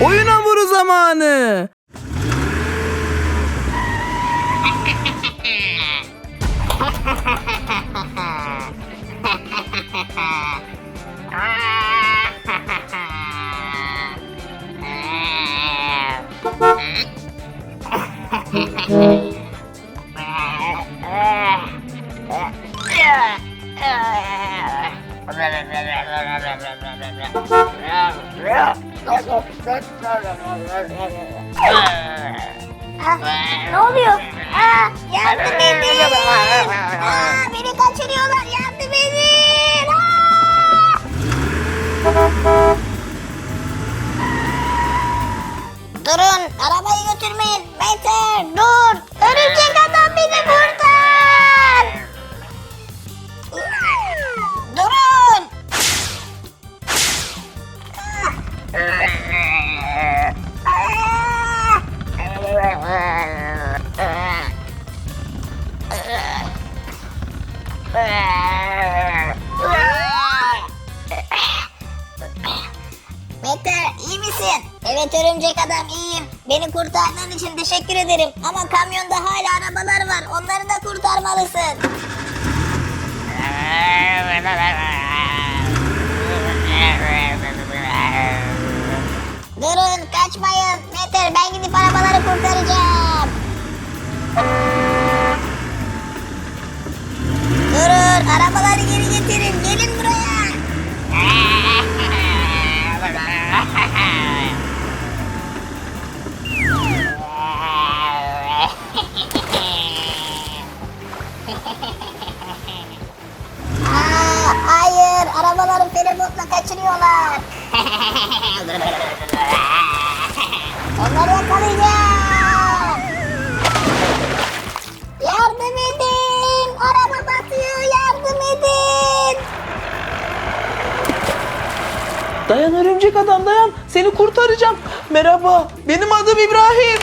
Oyun hamuru zamanı. Ne oluyor? Aa, yardım edin. Aa, beni kaçırıyorlar. Yardım edin. Mete iyi misin? Evet örümcek adam iyiyim. Beni kurtardığın için teşekkür ederim. Ama kamyonda hala arabalar var. Onları da kurtarmalısın. arabaları geri getirin. Gelin buraya. Aa, hayır arabaları feribotla kaçırıyorlar. Onları yakalayacağım. Dayan örümcek adam dayan. Seni kurtaracağım. Merhaba. Benim adım İbrahim.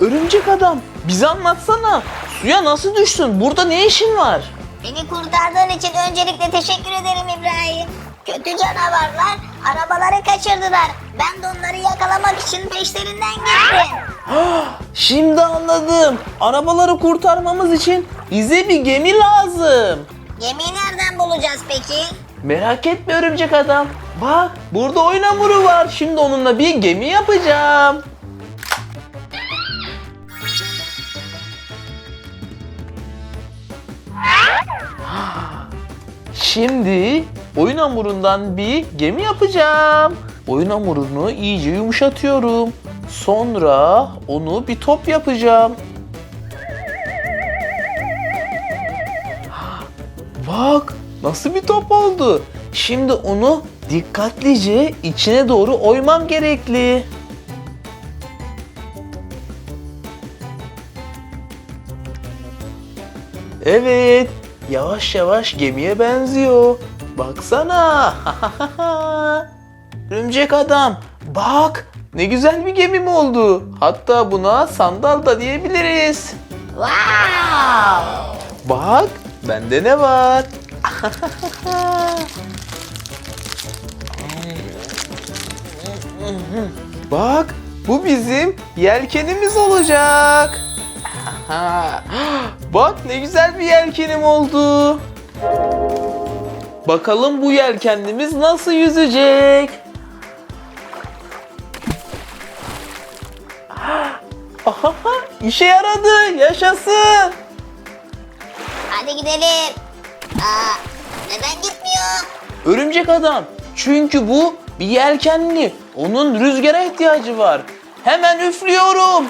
Örümcek adam bize anlatsana. Suya nasıl düştün? Burada ne işin var? Beni kurtardığın için öncelikle teşekkür ederim İbrahim. Kötü canavarlar arabaları kaçırdılar. Ben de onları yakalamak için peşlerinden gittim. Şimdi anladım. Arabaları kurtarmamız için bize bir gemi lazım. Gemiyi nereden bulacağız peki? Merak etme örümcek adam. Bak burada oyun hamuru var. Şimdi onunla bir gemi yapacağım. Şimdi oyun hamurundan bir gemi yapacağım. Oyun hamurunu iyice yumuşatıyorum. Sonra onu bir top yapacağım. Bak nasıl bir top oldu. Şimdi onu dikkatlice içine doğru oymam gerekli. Evet, yavaş yavaş gemiye benziyor. Baksana. Örümcek adam, bak ne güzel bir gemim oldu. Hatta buna sandal da diyebiliriz. Wow! Bak, bende ne var? Bak, bu bizim yelkenimiz olacak. Bak ne güzel bir yelkenim oldu. Bakalım bu yelkenimiz nasıl yüzecek? Aha, işe yaradı. Yaşasın. Hadi gidelim. Aa, neden gitmiyor? Örümcek adam. Çünkü bu bir yelkenli. Onun rüzgara ihtiyacı var. Hemen üflüyorum.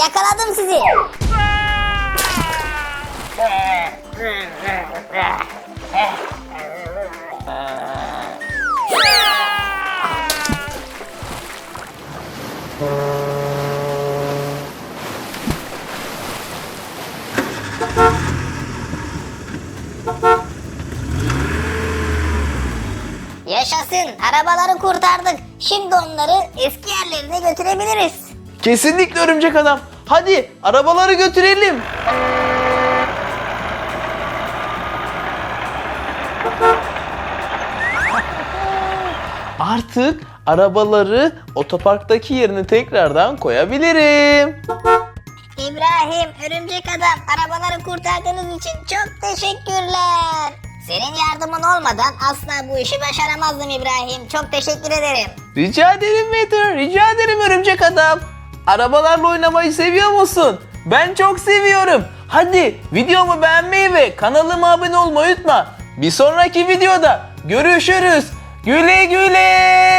yakaladım sizi. Yaşasın arabaları kurtardık. Şimdi onları eski yerlerine götürebiliriz. Kesinlikle örümcek adam. Hadi arabaları götürelim. Artık arabaları otoparktaki yerine tekrardan koyabilirim. İbrahim, örümcek adam, arabaları kurtardığınız için çok teşekkürler. Senin yardımın olmadan asla bu işi başaramazdım İbrahim. Çok teşekkür ederim. Rica ederim Peter, rica ederim örümcek adam. Arabalarla oynamayı seviyor musun? Ben çok seviyorum. Hadi videomu beğenmeyi ve kanalıma abone olmayı unutma. Bir sonraki videoda görüşürüz. Güle güle.